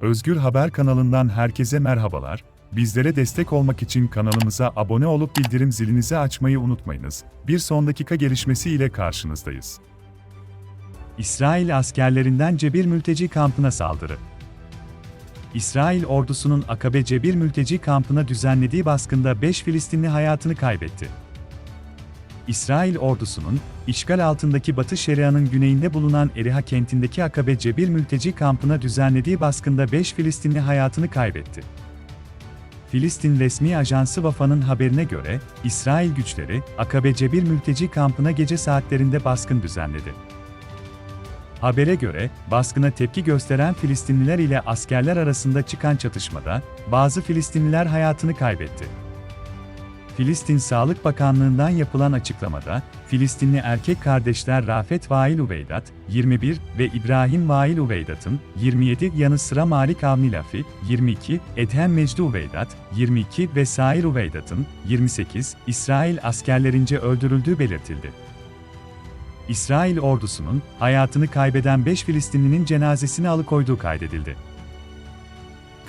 Özgür Haber kanalından herkese merhabalar. Bizlere destek olmak için kanalımıza abone olup bildirim zilinizi açmayı unutmayınız. Bir son dakika gelişmesi ile karşınızdayız. İsrail askerlerinden Cebir mülteci kampına saldırı. İsrail ordusunun Akabe Cebir mülteci kampına düzenlediği baskında 5 Filistinli hayatını kaybetti. İsrail ordusunun, işgal altındaki Batı Şeria'nın güneyinde bulunan Eriha kentindeki Akabe Cebir mülteci kampına düzenlediği baskında 5 Filistinli hayatını kaybetti. Filistin resmi ajansı Vafa'nın haberine göre, İsrail güçleri, Akabe Cebir mülteci kampına gece saatlerinde baskın düzenledi. Habere göre, baskına tepki gösteren Filistinliler ile askerler arasında çıkan çatışmada, bazı Filistinliler hayatını kaybetti. Filistin Sağlık Bakanlığı'ndan yapılan açıklamada, Filistinli erkek kardeşler Rafet Vail Uveydat, 21 ve İbrahim Vail Uveydat'ın, 27 yanı sıra Malik Avni Lafi, 22, Edhem Mecdi Uveydat, 22 ve Sair Uveydat'ın, 28, İsrail askerlerince öldürüldüğü belirtildi. İsrail ordusunun, hayatını kaybeden 5 Filistinlinin cenazesini alıkoyduğu kaydedildi.